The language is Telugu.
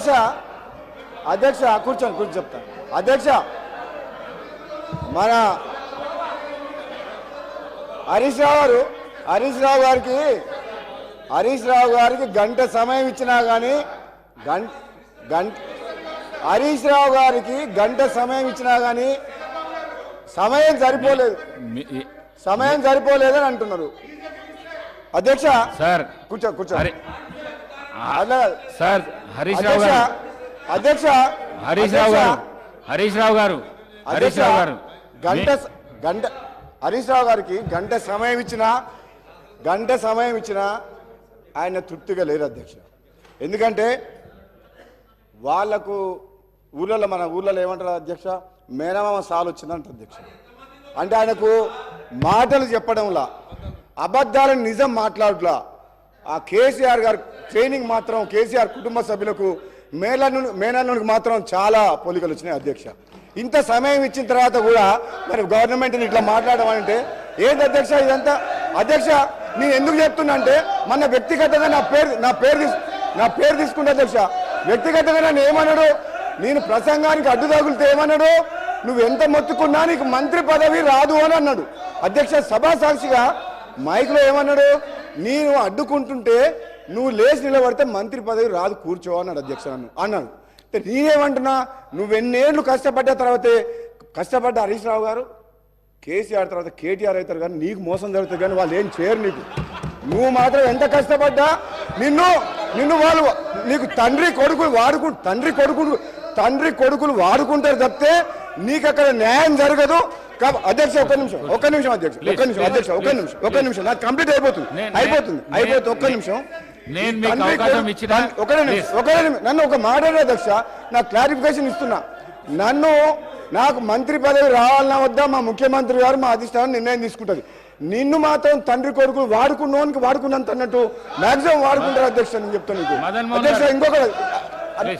అధ్యక్ష అధ్యక్ష కూర్చోండి కూర్చొని చెప్తా. అధ్యక్ష మన హరీష్ రావు గారు హరీష్ రావు గారికి హరీష్ రావు గారికి గంట సమయం ఇచ్చినా కానీ గంట గంట హరీష్ రావు గారికి గంట సమయం ఇచ్చినా కానీ సమయం సరిపోలేదు. సమయం సరిపోలేదని అంటున్నారు. అధ్యక్ష సార్ కూర్చో కూర్చో. కాదు. సార్ హరీష్ రావు గారు. అధ్యక్ష హరీష్ రావు గారు. హరీష్ రావు గారు. హరీష్ రావు గారు. గంట గంట హరీష్ రావు గారికి గంట సమయం ఇచ్చిన గంట సమయం ఇచ్చిన ఆయన తృప్తిగా లేరు అధ్యక్ష. ఎందుకంటే వాళ్ళకు ఊళ్ళలో మన ఊళ్ళలో ఏమంటారు అధ్యక్ష? మేనమామ సాలు వచ్చిందంట అధ్యక్ష. అంటే ఆయనకు మాటలు చెప్పడంలా అబద్ధాలను నిజం మాట్లాడలా ఆ కేసీఆర్ గారు ట్రైనింగ్ మాత్రం కేసీఆర్ కుటుంబ సభ్యులకు మేనల్లు మేనల్లునికి మాత్రం చాలా పోలికలు వచ్చినాయి అధ్యక్ష. ఇంత సమయం ఇచ్చిన తర్వాత కూడా మరి గవర్నమెంట్ని ఇట్లా మాట్లాడడం అంటే ఏంటి అధ్యక్ష ఇదంతా? అధ్యక్ష నేను ఎందుకు చెప్తున్నా అంటే మన వ్యక్తిగతంగా నా పేరు నా పేరు తీసు నా పేరు తీసుకుంటా అధ్యక్ష. వ్యక్తిగతంగా నన్ను ఏమన్నాడు? నేను ప్రసంగానికి అడ్డు తగులితే ఏమన్నాడు? నువ్వు ఎంత మొత్తుకున్నా నీకు మంత్రి పదవి రాదు అని అన్నాడు. అధ్యక్ష సభా సాక్షిగా మైక్లో ఏమన్నాడు? నేను అడ్డుకుంటుంటే నువ్వు లేచి నిలబడితే మంత్రి పదవి రాదు కూర్చో అన్నాడు అధ్యక్ష నన్ను. అన్నాడు. నేనేమంటున్నా నువ్వు ఎన్నేళ్ళు కష్టపడ్డ తర్వాతే కష్టపడ్డ హరీష్ రావు గారు కేసీఆర్ తర్వాత కేటీఆర్ అవుతారు కానీ నీకు మోసం జరుగుతుంది కానీ వాళ్ళు ఏం చేయరు నీకు. నువ్వు మాత్రం ఎంత కష్టపడ్డా నిన్ను నిన్ను వాళ్ళు నీకు తండ్రి కొడుకులు వాడుకు తండ్రి కొడుకులు తండ్రి కొడుకులు వాడుకుంటారు తప్పితే నీకు అక్కడ న్యాయం జరగదు. అధ్యక్ష ఒక్క నిమిషం ఒక్క నిమిషం అధ్యక్ష ఒక్క నిమిషం అధ్యక్ష ఒక్క నిమిషం ఒక్క నిమిషం. నాకు కంప్లీట్ అయిపోతుంది. అయిపోతుంది అయిపోతుంది. ఒక్క నిమిషం. ఒకటే నిమిషం Please. ఒకటే నిమిషం. నన్ను ఒక మాట అడిగిన అధ్యక్ష నాకు క్లారిఫికేషన్ ఇస్తున్నా. నన్ను నాకు మంత్రి పదవి రావాలన్నా వద్దా మా ముఖ్యమంత్రి గారు మా అధిష్టానం నిర్ణయం తీసుకుంటది. నిన్ను మాత్రం తండ్రి కొడుకు వాడుకున్నోనికి వాడుకున్నంత అన్నట్టు మాక్సిమం వాడుకుంటారు అధ్యక్ష నేను చెప్తాను నీకు. అధ్యక్ష. ఇంకొక